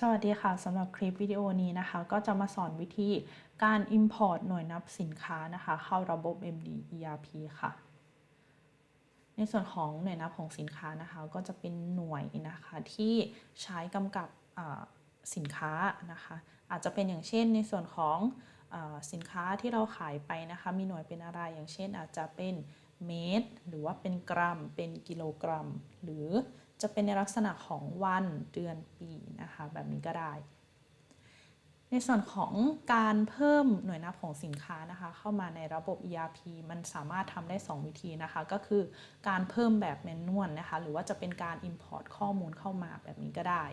สวัสดีค่ะสำหรับคลิปวิดีโอนี้นะคะ ก็จะมาสอนวิธีการ Import หน่วยนับสินค้านะคะ เข้าระบบ MD ERP ค่ะ ในส่วนของหน่วยนับของสินค้านะคะ ก็จะเป็นหน่วยนะคะที่ใช้กำกับสินค้านะคะ อาจจะเป็นอย่างเช่นในส่วนของอสินค้าที่เราขายไปนะคะ มีหน่วยเป็นอะไรอย่างเช่น อาจจะเป็นเมตร หรือว่าเป็นกรัม เป็นกิโลกรัม หรือ จะเป็นในลักษณะของวันเดือนปีนะคะแบบนี้ก็ได้ ในส่วนของการเพิ่มหน่วยนับของสินค้านะคะเข้ามาในระบบ ERP มันสามารถทำได้ 2 วิธีนะคะก็คือการเพิ่มแบบแมนนวลนะคะหรือว่าจะเป็นการ Import ข้อมูลเข้ามาแบบนี้ก็ได้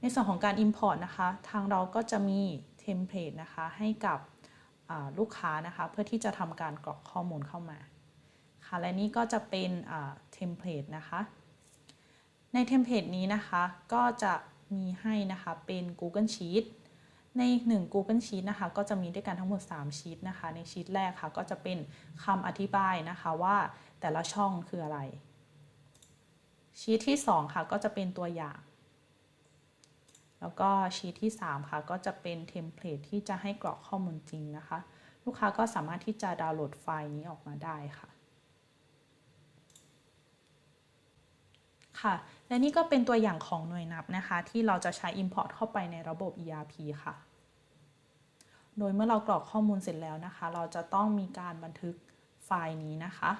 ในส่วนของการ Import นะคะทางเราก็จะมีเทมเพลตนะคะให้กับลูกค้านะคะเพื่อที่จะทำการกรอกข้อมูลเข้ามาค่ะและนี่ก็จะเป็นเทมเพลตนะคะ ในเทมเพลตนี้นะคะก็จะมีให้นะคะเป็น Google Sheet ใน 1 Google Sheet นะคะก็จะมีด้วยกันทั้งหมด 3 ชีตนะคะในชีตแรกค่ะก็จะเป็นคำอธิบายนะคะว่าแต่ละช่องคืออะไร ชีตที่ 2 ค่ะก็จะเป็นตัวอย่าง แล้วก็ชีตที่ 3 ค่ะก็จะเป็นเทมเพลตที่จะให้กรอกข้อมูลจริงนะคะ ลูกค้าก็สามารถที่จะดาวน์โหลดไฟล์นี้ออกมาได้ค่ะค่ะ และนี่ก็เป็นตัวอย่างของหน่วยนับนะคะ ที่เราจะใช้ Import เข้าไปในระบบ ERP ค่ะ โดยเมื่อเรากรอกข้อมูลเสร็จแล้วนะคะ เราจะต้องมีการบันทึกไฟล์นี้นะคะ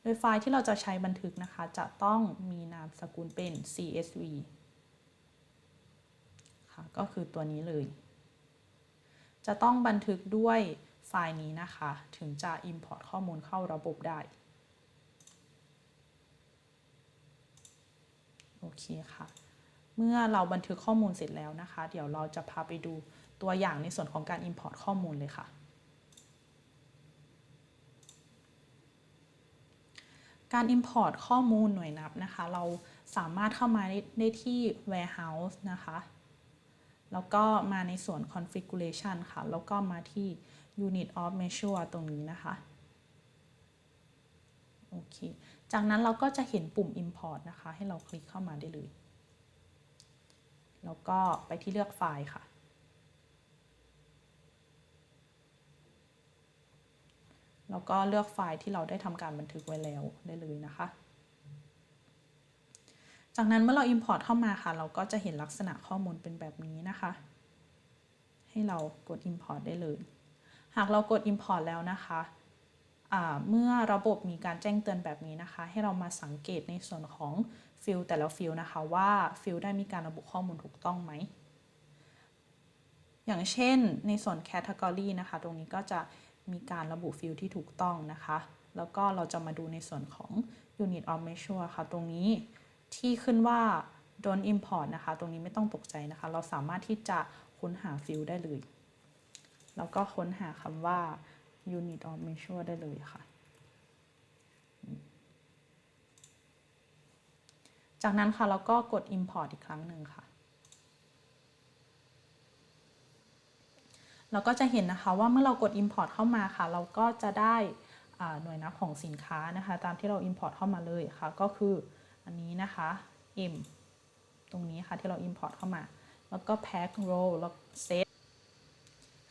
โดยไฟล์ที่เราจะใช้บันทึกนะคะ จะต้องมีนามสกุลเป็น CSV ค่ะ ก็คือตัวนี้เลย จะต้องบันทึกด้วยไฟล์นี้นะคะ ถึงจะ Import ข้อมูลเข้าระบบได้ โอเคค่ะ เมื่อเราบันทึกข้อมูลเสร็จแล้วนะคะ เดี๋ยวเราจะพาไปดูตัวอย่างในส่วนของการ Import ข้อมูลเลยค่ะ การ Import ข้อมูลหน่วยนับนะคะ เราสามารถเข้ามาได้ที่ warehouse นะคะ แล้วก็มาในส่วน configuration ค่ะ แล้วก็มาที่ unit of measure ตรงนี้นะคะ โอเค จากนั้นเราก็จะเห็นปุ่ม import นะคะ ให้เราคลิกเข้ามาได้เลย แล้วก็ไปที่เลือกไฟล์ค่ะ แล้วก็เลือกไฟล์ที่เราได้ทำการบันทึกไว้แล้วได้เลยนะคะ จากนั้นเมื่อเรา import เข้ามาค่ะ เราก็จะเห็นลักษณะข้อมูลเป็นแบบนี้นะคะ ให้เรากด import ได้เลย หากเรากด import แล้วนะคะ เมื่อระบบมีการแจ้งเตือนแบบนี้นะคะ ให้เรามาสังเกตในส่วนของฟิลแต่ละฟิลนะคะว่าฟิลได้มีการระบุข้อมูลถูกต้องไหม อย่างเช่นในส่วน category นะคะ ตรงนี้ก็จะมีการระบุฟิลที่ถูกต้องนะคะ แล้วก็เราจะมาดูในส่วนของ unit of measure ค่ะ ตรงนี้ที่ขึ้นว่า don't import นะคะ ตรงนี้ไม่ต้องตกใจนะคะ เราสามารถที่จะค้นหาฟิลได้เลย แล้วก็ค้นหาคำว่า unit of measure ได้เลยค่ะ จากนั้นค่ะเราก็กด import อีกครั้งหนึ่งค่ะ เราก็จะเห็นนะคะว่าเมื่อเรากด import เข้ามาค่ะ เราก็จะได้หน่วยนับของสินค้านะคะ ตามที่เรา import เข้ามาเลยค่ะ ก็คืออันนี้นะคะ m ตรงนี้ค่ะที่เรา import เข้ามา แล้วก็ pack row แล้ว set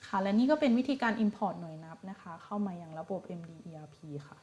ค่ะ และนี่ก็เป็นวิธีการ Import หน่วยนับนะคะ เข้ามาอย่างระบบ MD ERP ค่ะ